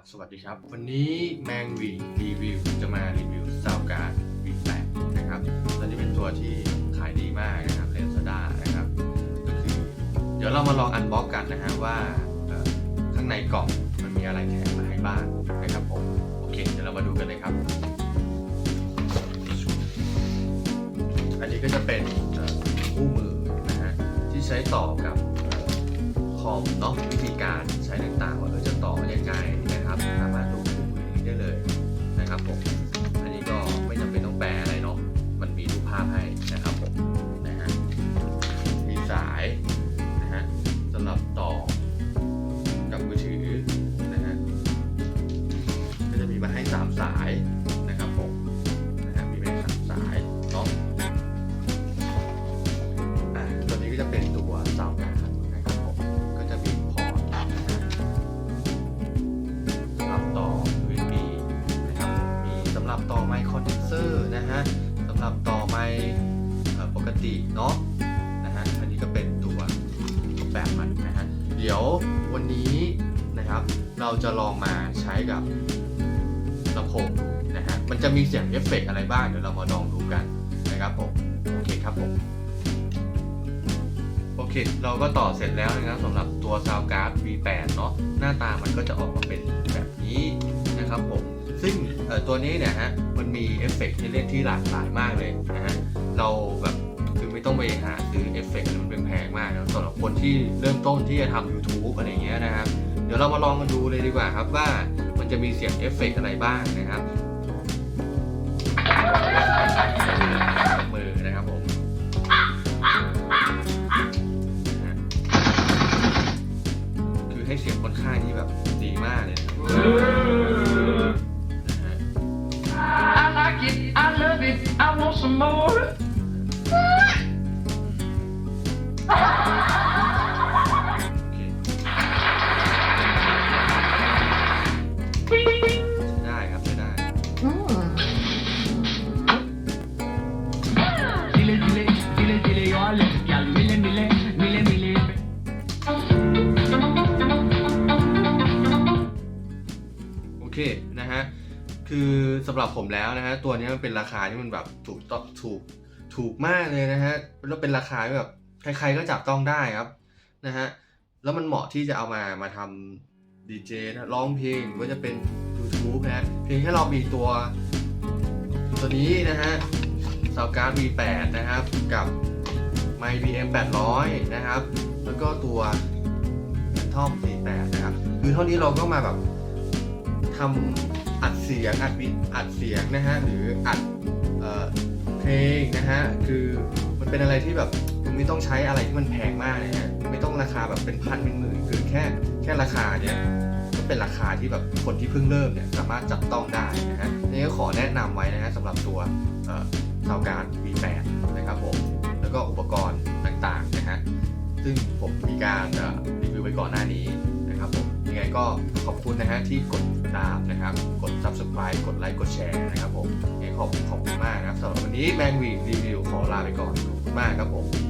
ครับสวัสดีครับ วันนี้แมงวีรีวิวจะมารีวิวซาวการ์ด V8 นะครับตัวนี้เป็นตัวที่ขายดีมากนะครับเลนสดานะครับก็คือเดี๋ยวเรามาลองอันบ็อกกันนะฮะว่าข้างในกล่องมันมีอะไรแถมมาให้บ้างนะครับผมโอเคเดี๋ยวเรามาดูกันเลยครับ อันนี้ก็จะเป็นคู่มือนะฮะที่ใช้ต่อกับคอมเนาะวิธีการใช้ต่า อไมค์คอนเดนเซอร์นะฮะสำหรับต่อไมค์ปกติเนาะนะฮะอันนี้ก็เป็นตัวแบบมันนะฮะเดี๋ยววันนี้นะครับเราจะลองมาใช้กับลำโพงดูนะฮะมันจะมีเสียงเอฟเฟกต์อะไรบ้างเดี๋ยวเรามาลองดูกันนะครับผมโอเคครับผมโอเค เราก็ต่อเสร็จแล้วนะครับสำหรับตัวซาวการ์ด V8 เนาะหน้าตามันก็จะออกมาเป็นแบบนี้นะครับผม ตัวนี้เนี่ยฮะมันมีเอฟเฟกต์ให้เล่นที่หลากหลายมากเลยนะฮะเราแบบคือไม่ต้องไปหาซื้อเอฟเฟกต์มันเป็นแพงมากนะสำหรับคนที่เริ่มต้นที่จะทำ YouTube อะไรเงี้ยนะครับ เดี๋ยวเรามาลองกันดูเลยดีกว่าครับว่ามันจะมีเสียงเอฟเฟกต์อะไรบ้างนะครับมือ want some more. โอเคใช้ได้ครับใช้ได้ Dile, dile, dile, dile, yo a les gal, mille, mille, mille, mille. โอเค นะฮะ คือสำหรับผมแล้วนะฮะตัวนี้มันเป็นราคาที่มันแบบถูกต้องถูกถูกมากเลยนะฮะแล้วเป็นราคาที่แบบใครๆก็จับต้องได้ครับนะฮะแล้วมันเหมาะที่จะเอามามาทำดีเจนะร้องเพลงหรือว่าจะเป็น YouTube นะฮะเพียงแค่เรามีตัว ตัวนี้นะฮะซาวการ์ด V8 นะครับกับไมค์ BM 800นะครับ แล้วก็ตัว Phantom 48นะครับ คือเท่านี้เราก็มาแบบทำ อัดเสียงอัดวิอัดเสียงนะฮะหรืออัดเออเพลงนะฮะคือมันเป็นอะไรที่แบบคือไม่ต้องใช้อะไรที่มันแพงมากนะฮะไม่ต้องราคาแบบเป็นพันเป็นหมื่นคือแค่แค่ราคาเนี้ยก็เป็นราคาที่แบบคนที่เพิ่งเริ่มเนี่ยสามารถจับต้องได้นะฮะนี่ก็ขอแนะนำไว้นะฮะสำหรับตัวซาวการ V8 นะครับผมแล้วก็อุปกรณ์ต่างๆนะฮะซึ่งผมมีการรีวิวไว้ก่อนหน้านี้นะครับผมยังไงก็ขอบคุณนะฮะที่กดติดตามนะครับกด subscribe กดไลค์กดแชร์นะครับผมยังไงขอบขอบคุณมากนะครับสำหรับวันนี้แมงวีรีวิวขอลาไปก่อนขอบคุณมากครับผม